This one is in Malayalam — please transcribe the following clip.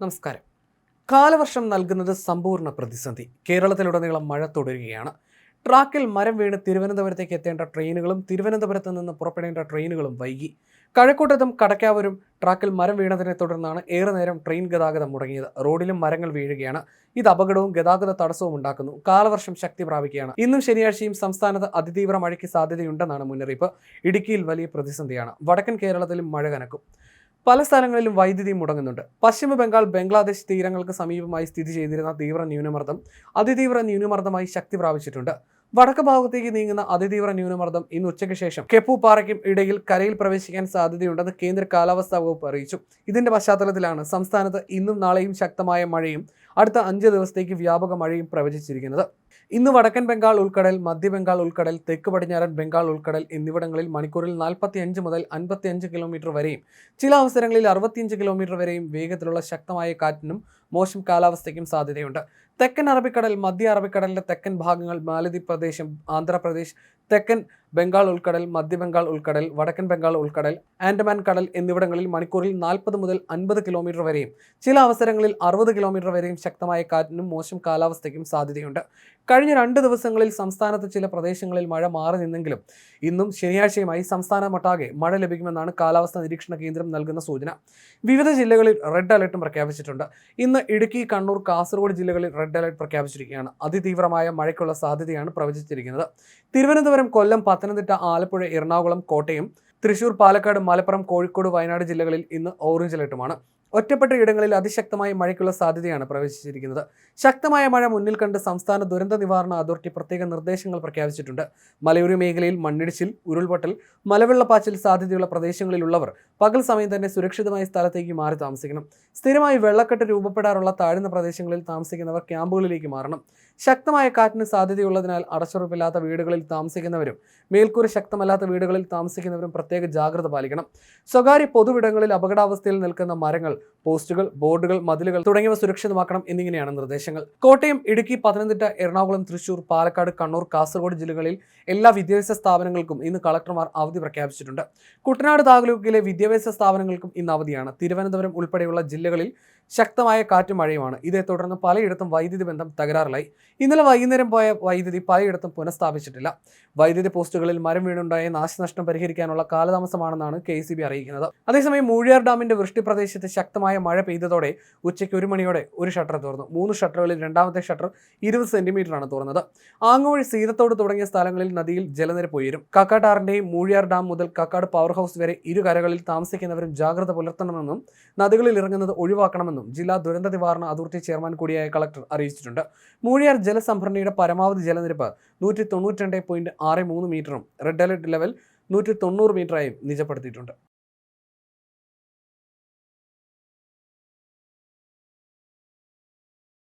നമസ്കാരം. കാലവർഷം നൽകുന്നത് സമ്പൂർണ പ്രതിസന്ധി. കേരളത്തിലുടനീളം മഴ തുടരുകയാണ്. ട്രാക്കിൽ മരം വീണ് തിരുവനന്തപുരത്തേക്ക് എത്തേണ്ട ട്രെയിനുകളും തിരുവനന്തപുരത്ത് നിന്ന് പുറപ്പെടേണ്ട ട്രെയിനുകളും വൈകി. കഴക്കൂട്ടത്തും കടക്കാവരും ട്രാക്കിൽ മരം വീണതിനെ തുടർന്നാണ് ഏറെ നേരം ട്രെയിൻ ഗതാഗതം മുടങ്ങിയത്. റോഡിലും മരങ്ങൾ വീഴുകയാണ്. ഇത് അപകടവും ഗതാഗത തടസ്സവും ഉണ്ടാക്കുന്നു. കാലവർഷം ശക്തി പ്രാപിക്കുകയാണ്. ഇന്നും ശനിയാഴ്ചയും സംസ്ഥാനത്ത് അതിതീവ്ര മഴയ്ക്ക് സാധ്യതയുണ്ടെന്നാണ് മുന്നറിയിപ്പ്. ഇടുക്കിയിൽ വലിയ പ്രതിസന്ധിയാണ്. വടക്കൻ കേരളത്തിലും മഴ കനക്കും. പല സ്ഥലങ്ങളിലും വൈദ്യുതി മുടങ്ങുന്നുണ്ട്. പശ്ചിമ ബംഗാൾ ബംഗ്ലാദേശ് തീരങ്ങൾക്ക് സമീപമായി സ്ഥിതി ചെയ്തിരുന്ന തീവ്ര ന്യൂനമർദ്ദം അതിതീവ്ര ന്യൂനമർദ്ദമായി ശക്തി പ്രാപിച്ചിട്ടുണ്ട്. വടക്ക് ഭാഗത്തേക്ക് നീങ്ങുന്ന അതിതീവ്ര ന്യൂനമർദ്ദം ഇന്ന് ഉച്ചയ്ക്ക് ശേഷം കെപ്പു പാറയ്ക്കും ഇടയിൽ കരയിൽ പ്രവേശിക്കാൻ സാധ്യതയുണ്ടെന്ന് കേന്ദ്ര കാലാവസ്ഥാ വകുപ്പ് അറിയിച്ചു. ഇതിന്റെ പശ്ചാത്തലത്തിലാണ് സംസ്ഥാനത്ത് ഇന്നും നാളെയും ശക്തമായ മഴയും അടുത്ത അഞ്ച് ദിവസത്തേക്ക് വ്യാപക മഴയും പ്രവചിച്ചിരിക്കുന്നത്. ഇന്ന് വടക്കൻ ബംഗാൾ ഉൾക്കടൽ മധ്യ ബംഗാൾ ഉൾക്കടൽ തെക്ക് പടിഞ്ഞാറൻ ബംഗാൾ ഉൾക്കടൽ എന്നിവിടങ്ങളിൽ മണിക്കൂറിൽ നാൽപ്പത്തി അഞ്ച് മുതൽ അൻപത്തി അഞ്ച് കിലോമീറ്റർ വരെയും ചില അവസരങ്ങളിൽ അറുപത്തിയഞ്ച് കിലോമീറ്റർ വരെയും വേഗത്തിലുള്ള ശക്തമായ കാറ്റിനും മോശം കാലാവസ്ഥയ്ക്കും സാധ്യതയുണ്ട്. തെക്കൻ അറബിക്കടൽ മധ്യ അറബിക്കടലിന്റെ തെക്കൻ ഭാഗങ്ങൾ മാലദ്വീപ് പ്രദേശം ആന്ധ്രാപ്രദേശ് തെക്കൻ ബംഗാൾ ഉൾക്കടൽ മധ്യ ബംഗാൾ ഉൾക്കടൽ വടക്കൻ ബംഗാൾ ഉൾക്കടൽ ആൻഡമാൻ കടൽ എന്നിവിടങ്ങളിൽ മണിക്കൂറിൽ നാൽപ്പത് മുതൽ അൻപത് കിലോമീറ്റർ വരെയും ചില അവസരങ്ങളിൽ അറുപത് കിലോമീറ്റർ വരെയും ശക്തമായ കാറ്റിനും മോശം കാലാവസ്ഥയ്ക്കും സാധ്യതയുണ്ട്. കഴിഞ്ഞ രണ്ട് ദിവസങ്ങളിൽ സംസ്ഥാനത്ത് ചില പ്രദേശങ്ങളിൽ മഴ മാറി നിന്നെങ്കിലും ഇന്നും ശനിയാഴ്ചയുമായി സംസ്ഥാനമൊട്ടാകെ മഴ ലഭിക്കുമെന്നാണ് കാലാവസ്ഥാ നിരീക്ഷണ കേന്ദ്രം നൽകുന്ന സൂചന. വിവിധ ജില്ലകളിൽ റെഡ് അലർട്ടും പ്രഖ്യാപിച്ചിട്ടുണ്ട്. ഇന്ന് ഇടുക്കി കണ്ണൂർ കാസർഗോഡ് ജില്ലകളിൽ റെഡ് അലർട്ട് പ്രഖ്യാപിച്ചിരിക്കുകയാണ്. അതിതീവ്രമായ മഴയ്ക്കുള്ള സാധ്യതയാണ് പ്രവചിച്ചിരിക്കുന്നത്. തിരുവനന്തപുരം കൊല്ലം പത്തനംതിട്ട ആലപ്പുഴ എറണാകുളം കോട്ടയം തൃശൂർ പാലക്കാട് മലപ്പുറം കോഴിക്കോട് വയനാട് ജില്ലകളിൽ ഇന്ന് ഓറഞ്ച് അലർട്ടുമാണ് ഒറ്റപ്പെട്ട ഇടങ്ങളിൽ അതിശക്തമായ മഴയ്ക്കുള്ള സാധ്യതയാണ് പ്രവചിച്ചിരിക്കുന്നത് ശക്തമായ മഴ മുന്നിൽ കണ്ട് സംസ്ഥാന ദുരന്ത നിവാരണ അതോറിറ്റി പ്രത്യേക നിർദ്ദേശങ്ങൾ പ്രഖ്യാപിച്ചിട്ടുണ്ട്. മലയോര മേഖലയിൽ മണ്ണിടിച്ചിൽ ഉരുൾപൊട്ടൽ മലവെള്ളപ്പാച്ചിൽ സാധ്യതയുള്ള പ്രദേശങ്ങളിലുള്ളവർ പകൽ സമയം തന്നെ സുരക്ഷിതമായ സ്ഥലത്തേക്ക് മാറി താമസിക്കണം. സ്ഥിരമായി വെള്ളക്കെട്ട് രൂപപ്പെടാറുള്ള താഴ്ന്ന പ്രദേശങ്ങളിൽ താമസിക്കുന്നവർ ക്യാമ്പുകളിലേക്ക് മാറണം. ശക്തമായ കാറ്റിന് സാധ്യതയുള്ളതിനാൽ അടച്ചുറപ്പില്ലാത്ത വീടുകളിൽ താമസിക്കുന്നവരും മേൽക്കൂര ശക്തമല്ലാത്ത വീടുകളിൽ താമസിക്കുന്നവരും പ്രത്യേക ജാഗ്രത പാലിക്കണം. സ്വകാര്യ പൊതുവിടങ്ങളിൽ അപകടാവസ്ഥയിൽ നിൽക്കുന്ന മരങ്ങൾ പോസ്റ്റുകൾ ബോർഡുകൾ മതിലുകൾ തുടങ്ങിയവ സുരക്ഷിതമാക്കണം എന്നിങ്ങനെയാണ് നിർദ്ദേശങ്ങൾ. കോട്ടയം ഇടുക്കി പത്തനംതിട്ട എറണാകുളം തൃശൂർ പാലക്കാട് കണ്ണൂർ കാസർഗോഡ് ജില്ലകളിൽ എല്ലാ വിദ്യാഭ്യാസ സ്ഥാപനങ്ങൾക്കും ഇന്ന് കളക്ടർമാർ അവധി പ്രഖ്യാപിച്ചിട്ടുണ്ട്. കുട്ടനാട് താലൂക്കിലെ വിദ്യാഭ്യാസ സ്ഥാപനങ്ങൾക്കും ഇന്ന് അവധിയാണ്. തിരുവനന്തപുരം ഉൾപ്പെടെയുള്ള ജില്ലകളിൽ ശക്തമായ കാറ്റും മഴയുമാണ്. ഇതേ തുടർന്ന് പലയിടത്തും വൈദ്യുതി ബന്ധം തകരാറിലായി. ഇന്നലെ വൈകുന്നേരം പോയ വൈദ്യുതി പലയിടത്തും പുനഃസ്ഥാപിച്ചിട്ടില്ല. വൈദ്യുതി പോസ്റ്റുകളിൽ മരം വീണുണ്ടായ നാശനഷ്ടം പരിഹരിക്കാനുള്ള കാലതാമസമാണെന്നാണ് കെ അറിയിക്കുന്നത്. അതേസമയം മൂഴിയാർ ഡാമിന്റെ വൃഷ്ടി പ്രദേശത്ത് ശക്തമായ മഴ പെയ്തതോടെ ഉച്ചയ്ക്ക് ഒരു മണിയോടെ ഒരു ഷട്ടർ തുറന്നു. മൂന്ന് ഷട്ടറുകളിൽ രണ്ടാമത്തെ ഷട്ടർ ഇരുപത് സെന്റിമീറ്ററാണ് തുറന്നത്. ആങ്ങുവഴി സീതത്തോട് തുടങ്ങിയ സ്ഥലങ്ങളിൽ നദിയിൽ ജലനിരപ്പ് ഉയരും കക്കാട്ടാറിന്റെയും മൂഴിയാർ ഡാം മുതൽ കക്കാട് പവർ ഹൗസ് വരെ ഇരു കരകളിൽ താമസിക്കുന്നവരും ജാഗ്രത പുലർത്തണമെന്നും നദികളിൽ ഇറങ്ങുന്നത് ഒഴിവാക്കണമെന്നും ജില്ലാ ദുരന്ത നിവാരണ അതോറിറ്റി ചെയർമാൻ കൂടിയായ കളക്ടർ അറിയിച്ചിട്ടുണ്ട്. മൂഴിയാർ ജലസംഭരണിയുടെ പരമാവധി ജലനിരപ്പ് നൂറ്റി തൊണ്ണൂറ്റി രണ്ട് പോയിന്റ് ആറ് മൂന്ന് മീറ്ററും റെഡ് അലർട്ട് ലെവൽ നൂറ്റി തൊണ്ണൂറ് മീറ്ററായും നിജപ്പെടുത്തിയിട്ടുണ്ട്.